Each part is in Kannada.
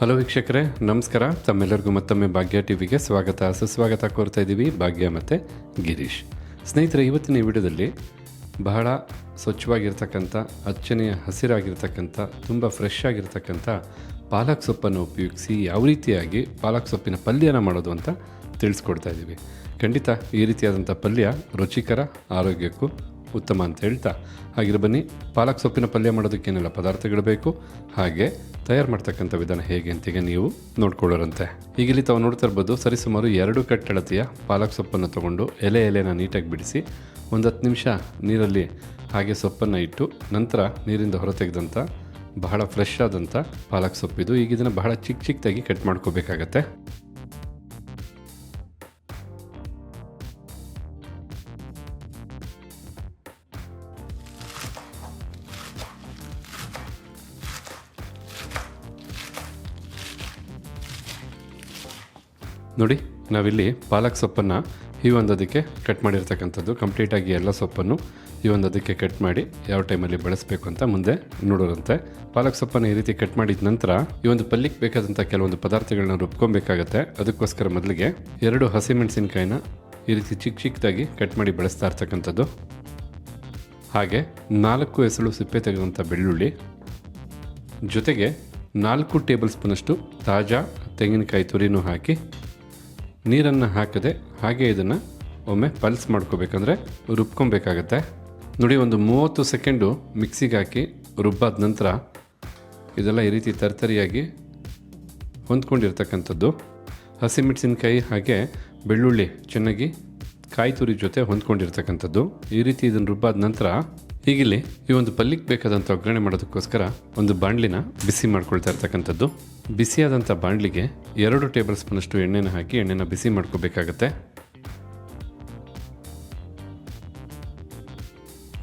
ಹಲೋ ವೀಕ್ಷಕರೇ, ನಮಸ್ಕಾರ. ತಮ್ಮೆಲ್ಲರಿಗೂ ಮತ್ತೊಮ್ಮೆ ಭಾಗ್ಯ ಟಿವಿಗೆ ಸ್ವಾಗತ. ಸುಸ್ವಾಗತ ಕೋರ್ತಾ ಇದ್ದೀವಿ ಭಾಗ್ಯ ಮತ್ತು ಗಿರೀಶ್. ಸ್ನೇಹಿತರೆ, ಇವತ್ತಿನ ಈ ವಿಡಿಯೋದಲ್ಲಿ ಬಹಳ ಸ್ವಚ್ಛವಾಗಿರ್ತಕ್ಕಂಥ, ಅಚ್ಚನೆಯ ಹಸಿರಾಗಿರ್ತಕ್ಕಂಥ, ತುಂಬ ಫ್ರೆಶ್ ಆಗಿರ್ತಕ್ಕಂಥ ಪಾಲಕ್ ಸೊಪ್ಪನ್ನು ಉಪಯೋಗಿಸಿ ಯಾವ ರೀತಿಯಾಗಿ ಪಾಲಕ್ ಸೊಪ್ಪಿನ ಪಲ್ಯನ ಮಾಡೋದು ಅಂತ ತಿಳಿಸ್ಕೊಡ್ತಾ ಇದ್ದೀವಿ. ಖಂಡಿತ ಈ ರೀತಿಯಾದಂಥ ಪಲ್ಯ ರುಚಿಕರ, ಆರೋಗ್ಯಕ್ಕೂ ಉತ್ತಮ ಅಂತ ಹೇಳ್ತಾ ಹಾಗಿರೋ ಬನ್ನಿ, ಪಾಲಕ್ ಸೊಪ್ಪಿನ ಪಲ್ಯ ಮಾಡೋದಕ್ಕೇನೆಲ್ಲ ಪದಾರ್ಥಗಳು ಬೇಕು? ಹಾಗೆ ತಯಾರು ಮಾಡ್ತಕ್ಕಂಥ ವಿಧಾನ ಹೇಗೆ ಅಂತೀಗ ನೀವು ನೋಡ್ಕೊಳ್ಳೋರಂತೆ. ಈಗ ಇಲ್ಲಿ ತಾವು ನೋಡ್ತಾ ಇರ್ಬೋದು, ಸರಿಸುಮಾರು ಎರಡು ಕಟ್ಟಳತೆಯ ಪಾಲಕ್ ಸೊಪ್ಪನ್ನು ತಗೊಂಡು ಎಲೆ ಎಲೆನ ನೀಟಾಗಿ ಬಿಡಿಸಿ ಒಂದು ಹತ್ತು ನಿಮಿಷ ನೀರಲ್ಲಿ ಹಾಗೆ ಸೊಪ್ಪನ್ನು ಇಟ್ಟು ನಂತರ ನೀರಿಂದ ಹೊರತೆಗೆದಂಥ ಬಹಳ ಫ್ರೆಶ್ ಆದಂಥ ಪಾಲಕ್ ಸೊಪ್ಪಿದು ಈಗ ಇದನ್ನು ಬಹಳ ಚಿಕ್ಕ ಚಿಕ್ಕದಾಗಿ ಕಟ್ ಮಾಡ್ಕೋಬೇಕಾಗತ್ತೆ. ನೋಡಿ, ನಾವಿಲ್ಲಿ ಪಾಲಕ್ ಸೊಪ್ಪನ್ನು ಈ ಒಂದು ಅದಕ್ಕೆ ಕಟ್ ಮಾಡಿರ್ತಕ್ಕಂಥದ್ದು ಕಂಪ್ಲೀಟಾಗಿ ಎಲ್ಲ ಸೊಪ್ಪನ್ನು ಈ ಒಂದು ಅದಕ್ಕೆ ಕಟ್ ಮಾಡಿ ಯಾವ ಟೈಮಲ್ಲಿ ಬಳಸಬೇಕು ಅಂತ ಮುಂದೆ ನೋಡೋರಂತೆ ಪಾಲಕ್ ಸೊಪ್ಪನ್ನು ಈ ರೀತಿ ಕಟ್ ಮಾಡಿದ ನಂತರ ಈ ಒಂದು ಪಲ್ಯಕ್ಕೆ ಬೇಕಾದಂಥ ಕೆಲವೊಂದು ಪದಾರ್ಥಗಳನ್ನ ರುಬ್ಕೊಬೇಕಾಗತ್ತೆ. ಅದಕ್ಕೋಸ್ಕರ ಮೊದಲಿಗೆ ಎರಡು ಹಸಿಮೆಣಸಿನಕಾಯಿನ ಈ ರೀತಿ ಚಿಕ್ಕ ಚಿಕ್ಕದಾಗಿ ಕಟ್ ಮಾಡಿ ಬಳಸ್ತಾ ಇರ್ತಕ್ಕಂಥದ್ದು. ಹಾಗೆ ನಾಲ್ಕು ಎಸಳು ಸಿಪ್ಪೆ ತೆಗೆದಂಥ ಬೆಳ್ಳುಳ್ಳಿ, ಜೊತೆಗೆ ನಾಲ್ಕು ಟೇಬಲ್ ಸ್ಪೂನಷ್ಟು ತಾಜಾ ತೆಂಗಿನಕಾಯಿ ತುರಿನೂ ಹಾಕಿ ನೀರನ್ನು ಹಾಕದೆ ಹಾಗೆ ಇದನ್ನು ಒಮ್ಮೆ ಪಲ್ಸ್ ಮಾಡ್ಕೋಬೇಕಂದ್ರೆ ರುಬ್ಕೊಬೇಕಾಗತ್ತೆ. ನೋಡಿ, ಒಂದು ಮೂವತ್ತು ಸೆಕೆಂಡು ಮಿಕ್ಸಿಗೆ ಹಾಕಿ ರುಬ್ಬಾದ ನಂತರ ಇದೆಲ್ಲ ಈ ರೀತಿ ತರ್ತರಿಯಾಗಿ ಹೊಂದ್ಕೊಂಡಿರ್ತಕ್ಕಂಥದ್ದು. ಹಸಿಮೆಣಸಿನ್ಕಾಯಿ ಹಾಗೆ ಬೆಳ್ಳುಳ್ಳಿ ಚೆನ್ನಾಗಿ ಕಾಯಿ ತುರಿ ಜೊತೆ ಹೊಂದ್ಕೊಂಡಿರ್ತಕ್ಕಂಥದ್ದು. ಈ ರೀತಿ ಇದನ್ನು ರುಬ್ಬಾದ ನಂತರ ಹೀಗಿಲ್ಲಿ ಈ ಒಂದು ಪಲ್ಲಿಗೆ ಬೇಕಾದಂಥ ಒಗ್ಗರಣೆ ಮಾಡೋದಕ್ಕೋಸ್ಕರ ಒಂದು ಬಾಣಲಿನ ಬಿಸಿ ಮಾಡ್ಕೊಳ್ತಾ ಇರ್ತಕ್ಕಂಥದ್ದು. ಬಿಸಿಯಾದಂಥ ಬಾಣಲಿಗೆ ಎರಡು ಟೇಬಲ್ ಸ್ಪೂನಷ್ಟು ಎಣ್ಣೆನ ಹಾಕಿ ಎಣ್ಣೆನ ಬಿಸಿ ಮಾಡ್ಕೋಬೇಕಾಗತ್ತೆ.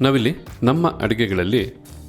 ನಾವಿಲ್ಲಿ ನಮ್ಮ ಅಡುಗೆಗಳಲ್ಲಿ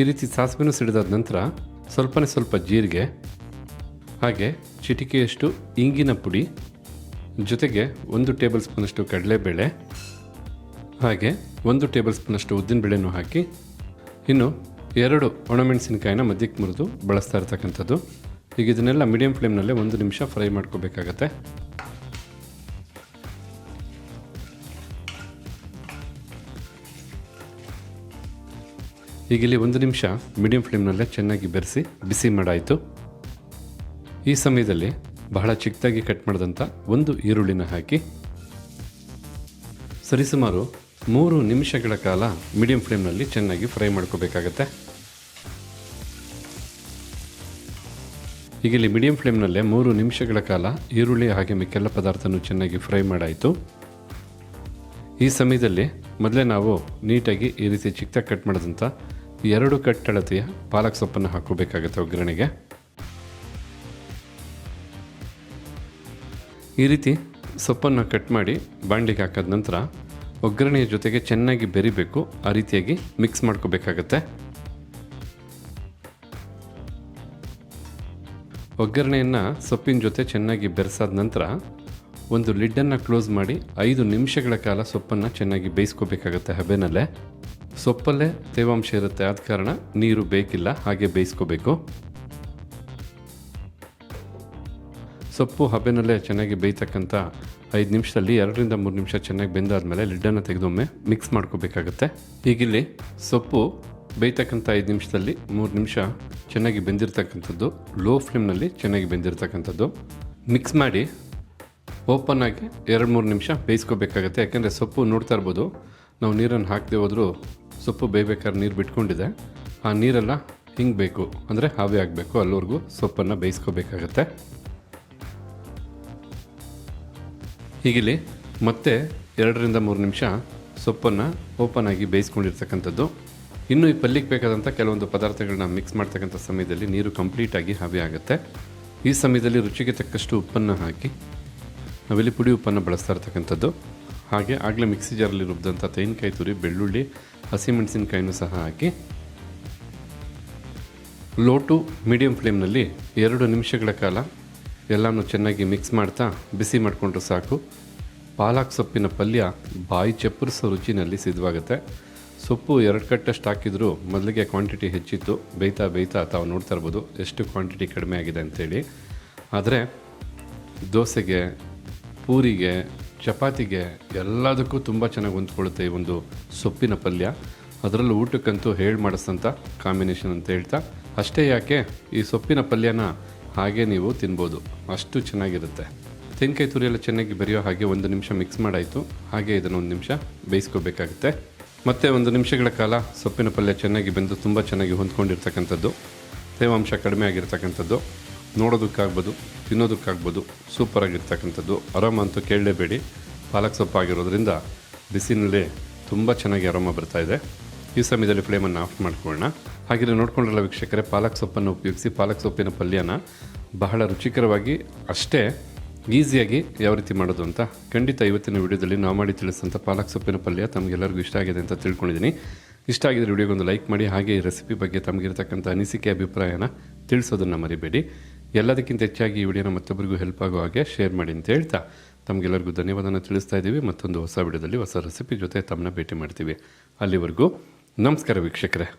ಈ ರೀತಿ ಸಾಸಿವೆನೂ ಸಿಡಿದಾದ ನಂತರ ಸ್ವಲ್ಪನೇ ಸ್ವಲ್ಪ ಜೀರಿಗೆ, ಹಾಗೆ ಚಿಟಿಕೆಯಷ್ಟು ಇಂಗಿನ ಪುಡಿ, ಜೊತೆಗೆ ಒಂದು ಟೇಬಲ್ ಸ್ಪೂನಷ್ಟು ಕಡಲೆಬೇಳೆ, ಹಾಗೆ ಒಂದು ಟೇಬಲ್ ಸ್ಪೂನಷ್ಟು ಉದ್ದಿನಬೇಳೆನೂ ಹಾಕಿ ಇನ್ನು ಎರಡು ಒಣಮೆಣಸಿನಕಾಯಿನ ಮಧ್ಯಕ್ಕೆ ಮುರಿದು ಬಳಸ್ತಾ ಇರ್ತಕ್ಕಂಥದ್ದು. ಈಗ ಇದನ್ನೆಲ್ಲ ಮೀಡಿಯಂ ಫ್ಲೇಮ್ನಲ್ಲೇ ಒಂದು ನಿಮಿಷ ಫ್ರೈ ಮಾಡ್ಕೋಬೇಕಾಗತ್ತೆ. ಈಗ ಇಲ್ಲಿ ಒಂದು ನಿಮಿಷ ಮೀಡಿಯಂ ಫ್ಲೇಮ್ನಲ್ಲೇ ಚೆನ್ನಾಗಿ ಬೆರೆಸಿ ಬಿಸಿ ಮಾಡಾಯಿತು. ಈ ಸಮಯದಲ್ಲಿ ಬಹಳ ಚಿಕ್ಕದಾಗಿ ಕಟ್ ಮಾಡಿದಂಥ ಒಂದು ಈರುಳ್ಳಿನ ಹಾಕಿ ಸರಿಸುಮಾರು ಮೂರು ನಿಮಿಷಗಳ ಕಾಲ ಮೀಡಿಯಂ ಫ್ಲೇಮ್ನಲ್ಲಿ ಚೆನ್ನಾಗಿ ಫ್ರೈ ಮಾಡ್ಕೋಬೇಕಾಗತ್ತೆ. ಈಗ ಇಲ್ಲಿ ಮೀಡಿಯಂ ಫ್ಲೇಮ್ನಲ್ಲೇ ಮೂರು ನಿಮಿಷಗಳ ಕಾಲ ಈರುಳ್ಳಿ ಹಾಗೆ ಮಿಕ್ಕೆಲ್ಲ ಪದಾರ್ಥನೂ ಚೆನ್ನಾಗಿ ಫ್ರೈ ಮಾಡಾಯಿತು. ಈ ಸಮಯದಲ್ಲಿ ಮೊದಲೇ ನಾವು ನೀಟಾಗಿ ಈ ರೀತಿ ಚಿಕ್ಕದಾಗಿ ಕಟ್ ಮಾಡಿದಂಥ ಎರಡು ಕಟ್ಟಳತೆಯ ಪಾಲಕ್ ಸೊಪ್ಪನ್ನು ಹಾಕೋಬೇಕಾಗುತ್ತೆ ಒಗ್ಗರಣೆಗೆ. ಈ ರೀತಿ ಸೊಪ್ಪನ್ನು ಕಟ್ ಮಾಡಿ ಬಾಂಡಿಗೆ ಹಾಕಿದ ನಂತರ ಒಗ್ಗರಣೆಯ ಜೊತೆಗೆ ಚೆನ್ನಾಗಿ ಬೆರಿಬೇಕು, ಆ ರೀತಿಯಾಗಿ ಮಿಕ್ಸ್ ಮಾಡ್ಕೋಬೇಕಾಗತ್ತೆ. ಒಗ್ಗರಣೆಯನ್ನು ಸೊಪ್ಪಿನ ಜೊತೆ ಚೆನ್ನಾಗಿ ಬೆರೆಸಾದ ನಂತರ ಒಂದು ಲಿಡ್ಡನ್ನು ಕ್ಲೋಸ್ ಮಾಡಿ ಐದು ನಿಮಿಷಗಳ ಕಾಲ ಸೊಪ್ಪನ್ನು ಚೆನ್ನಾಗಿ ಬೇಯಿಸ್ಕೋಬೇಕಾಗತ್ತೆ ಹಬೆನಲ್ಲೇ. ಸೊಪ್ಪಲ್ಲೇ ತೇವಾಂಶ ಇರುತ್ತೆ ಆದ ಕಾರಣ ನೀರು ಬೇಕಿಲ್ಲ, ಹಾಗೆ ಬೇಯಿಸ್ಕೋಬೇಕು. ಸೊಪ್ಪು ಹಬೆನಲ್ಲೇ ಚೆನ್ನಾಗಿ ಬೇಯ್ತಕ್ಕಂಥ ಐದು ನಿಮಿಷದಲ್ಲಿ ಎರಡರಿಂದ ಮೂರು ನಿಮಿಷ ಚೆನ್ನಾಗಿ ಬೆಂದಾದಮೇಲೆ ಲಿಡ್ಡನ್ನು ತೆಗೆದೊಮ್ಮೆ ಮಿಕ್ಸ್ ಮಾಡ್ಕೋಬೇಕಾಗತ್ತೆ. ಈಗಿಲ್ಲಿ ಸೊಪ್ಪು ಬೇಯ್ತಕ್ಕಂಥ ಐದು ನಿಮಿಷದಲ್ಲಿ ಮೂರು ನಿಮಿಷ ಚೆನ್ನಾಗಿ ಬೆಂದಿರ್ತಕ್ಕಂಥದ್ದು ಲೋ ಫ್ಲೇಮ್ನಲ್ಲಿ ಚೆನ್ನಾಗಿ ಬೆಂದಿರ್ತಕ್ಕಂಥದ್ದು. ಮಿಕ್ಸ್ ಮಾಡಿ ಓಪನ್ ಆಗಿ ಎರಡು ಮೂರು ನಿಮಿಷ ಬೇಯಿಸ್ಕೋಬೇಕಾಗತ್ತೆ. ಯಾಕೆಂದರೆ ಸೊಪ್ಪು ನೋಡ್ತಾ ಇರ್ಬೋದು, ನಾವು ನೀರನ್ನು ಹಾಕದೆ ಹೋದರೂ ಸೊಪ್ಪು ಬೇಯ್ಬೇಕಾದ್ರೆ ನೀರು ಬಿಟ್ಕೊಂಡಿದೆ. ಆ ನೀರೆಲ್ಲ ಹಿಂಗೆ ಬೇಕು. ಅಂದರೆ ಹಾವಿ ಆಗಬೇಕು. ಅಲ್ಲಿವರೆಗೂ ಸೊಪ್ಪನ್ನು ಬೇಯಿಸ್ಕೋಬೇಕಾಗತ್ತೆ. ಹೀಗಿಲ್ಲಿ ಮತ್ತೆ ಎರಡರಿಂದ ಮೂರು ನಿಮಿಷ ಸೊಪ್ಪನ್ನು ಓಪನ್ ಆಗಿ ಬೇಯಿಸ್ಕೊಂಡಿರ್ತಕ್ಕಂಥದ್ದು. ಇನ್ನು ಈ ಪಲ್ಲಿಗೆ ಬೇಕಾದಂಥ ಕೆಲವೊಂದು ಪದಾರ್ಥಗಳನ್ನ ಮಿಕ್ಸ್ ಮಾಡ್ತಕ್ಕಂಥ ಸಮಯದಲ್ಲಿ ನೀರು ಕಂಪ್ಲೀಟಾಗಿ ಹಾವಿ ಆಗುತ್ತೆ. ಈ ಸಮಯದಲ್ಲಿ ರುಚಿಗೆ ತಕ್ಕಷ್ಟು ಉಪ್ಪನ್ನು ಹಾಕಿ ನಾವಿಲ್ಲಿ ಪುಡಿ ಉಪ್ಪನ್ನು ಬಳಸ್ತಾ ಇರ್ತಕ್ಕಂಥದ್ದು. ಹಾಗೆ ಆಗಲೇ ಮಿಕ್ಸಿ ಜಾರಲ್ಲಿ ರುಬ್ಬಿದಂಥ ತೆಂಗಿನಕಾಯಿ ತುರಿ, ಬೆಳ್ಳುಳ್ಳಿ ಹಸಿಮೆಣಸಿನಕಾಯಿನೂ ಸಹ ಹಾಕಿ ಲೋ ಟು ಮೀಡಿಯಂ ಫ್ಲೇಮ್ನಲ್ಲಿ ಎರಡು ನಿಮಿಷಗಳ ಕಾಲ ಎಲ್ಲನೂ ಚೆನ್ನಾಗಿ ಮಿಕ್ಸ್ ಮಾಡ್ತಾ ಬಿಸಿ ಮಾಡಿಕೊಂಡ್ರೆ ಸಾಕು. ಪಾಲಕ್ ಸೊಪ್ಪಿನ ಪಲ್ಯ ಬಾಯಿ ಚಪ್ಪರಿಸೋ ರುಚಿನಲ್ಲಿ ಸಿದ್ಧವಾಗುತ್ತೆ. ಸೊಪ್ಪು ಎರಡು ಕಟ್ಟಷ್ಟು ಹಾಕಿದರೂ ಮೊದಲಿಗೆ ಕ್ವಾಂಟಿಟಿ ಹೆಚ್ಚಿತ್ತು. ಬೇಯ್ತಾ ಬೇಯ್ತಾ ತಾವು ನೋಡ್ತಾ ಇರ್ಬೋದು ಎಷ್ಟು ಕ್ವಾಂಟಿಟಿ ಕಡಿಮೆ ಆಗಿದೆ ಅಂತೇಳಿ. ಆದರೆ ದೋಸೆಗೆ, ಪೂರಿಗೆ ಚಪಾತಿಗೆ ಎಲ್ಲದಕ್ಕೂ ತುಂಬ ಚೆನ್ನಾಗಿ ಹೊಂದ್ಕೊಳ್ಳುತ್ತೆ ಈ ಒಂದು ಸೊಪ್ಪಿನ ಪಲ್ಯ. ಅದರಲ್ಲೂ ಊಟಕ್ಕಂತೂ ಹೇಳಿ ಮಾಡಿಸ್ತಂಥ ಕಾಂಬಿನೇಷನ್ ಅಂತ ಹೇಳ್ತಾ. ಅಷ್ಟೇ ಯಾಕೆ, ಈ ಸೊಪ್ಪಿನ ಪಲ್ಯನ ಹಾಗೆ ನೀವು ತಿನ್ಬೋದು. ಅಷ್ಟು ಚೆನ್ನಾಗಿರುತ್ತೆ. ತೆಂಗಿನಕಾಯಿ ತುರಿ ಎಲ್ಲ ಚೆನ್ನಾಗಿ ಬರೆಯೋ ಹಾಗೆ ಒಂದು ನಿಮಿಷ ಮಿಕ್ಸ್ ಮಾಡಾಯಿತು. ಹಾಗೆ ಇದನ್ನು ಒಂದು ನಿಮಿಷ ಬೇಯಿಸ್ಕೋಬೇಕಾಗುತ್ತೆ. ಮತ್ತು ಒಂದು ನಿಮಿಷಗಳ ಕಾಲ ಸೊಪ್ಪಿನ ಪಲ್ಯ ಚೆನ್ನಾಗಿ ಬೆಂದು ತುಂಬ ಚೆನ್ನಾಗಿ ಹೊಂದ್ಕೊಂಡಿರ್ತಕ್ಕಂಥದ್ದು. ತೇವಾಂಶ ಕಡಿಮೆ ಆಗಿರ್ತಕ್ಕಂಥದ್ದು. ನೋಡೋದಕ್ಕಾಗ್ಬೋದು, ತಿನ್ನೋದಕ್ಕಾಗ್ಬೋದು ಸೂಪರಾಗಿರ್ತಕ್ಕಂಥದ್ದು ಆರಾಮ ಅಂತೂ ಕೇಳಲೇಬೇಡಿ. ಪಾಲಕ್ ಸೊಪ್ಪು ಆಗಿರೋದ್ರಿಂದ ಬಿಸಿನಲ್ಲಿ ತುಂಬ ಚೆನ್ನಾಗಿ ಆರಾಮ ಬರ್ತಾ ಇದೆ. ಈ ಸಮಯದಲ್ಲಿ ಫ್ಲೇಮನ್ನು ಆಫ್ ಮಾಡ್ಕೊಳ್ಳೋಣ. ಹಾಗೆ ನೋಡ್ಕೊಂಡ್ರಲ್ಲ ವೀಕ್ಷಕರೇ, ಪಾಲಕ್ ಸೊಪ್ಪನ್ನು ಉಪಯೋಗಿಸಿ ಪಾಲಕ್ ಸೊಪ್ಪಿನ ಪಲ್ಯನ ಬಹಳ ರುಚಿಕರವಾಗಿ, ಅಷ್ಟೇ ಈಸಿಯಾಗಿ ಯಾವ ರೀತಿ ಮಾಡೋದು ಅಂತ ಖಂಡಿತ ಇವತ್ತಿನ ವಿಡಿಯೋದಲ್ಲಿ ನಾವು ಮಾಡಿ ತಿಳಿಸಿದಂಥ ಪಾಲಕ್ ಸೊಪ್ಪಿನ ಪಲ್ಯ ತಮಗೆಲ್ಲರಿಗೂ ಇಷ್ಟ ಆಗಿದೆ ಅಂತ ತಿಳ್ಕೊಂಡಿದ್ದೀನಿ. ಇಷ್ಟ ಆಗಿದ್ರೆ ವಿಡಿಯೋಗೊಂದು ಲೈಕ್ ಮಾಡಿ, ಹಾಗೆ ರೆಸಿಪಿ ಬಗ್ಗೆ ತಮಗಿರ್ತಕ್ಕಂಥ ಅನಿಸಿಕೆ, ಅಭಿಪ್ರಾಯನ ತಿಳಿಸೋದನ್ನು ಮರಿಬೇಡಿ. ಎಲ್ಲದಕ್ಕಿಂತ ಹೆಚ್ಚಾಗಿ ಈ ವಿಡಿಯೋನ ಮತ್ತೊಬ್ಬರಿಗೂ ಹೆಲ್ಪ್ ಆಗೋ ಹಾಗೆ ಶೇರ್ ಮಾಡಿ ಅಂತ ಹೇಳ್ತಾ ತಮಗೆಲ್ಲರಿಗೂ ಧನ್ಯವಾದನ ತಿಳಿಸ್ತಾ ಇದ್ದೀವಿ ಮತ್ತೊಂದು ಹೊಸ ವಿಡಿಯೋದಲ್ಲಿ ಹೊಸ ರೆಸಿಪಿ ಜೊತೆ ತಮ್ಮನ್ನ ಭೇಟಿ ಮಾಡ್ತೀವಿ. ಅಲ್ಲಿವರೆಗೂ ನಮಸ್ಕಾರ ವೀಕ್ಷಕರೇ.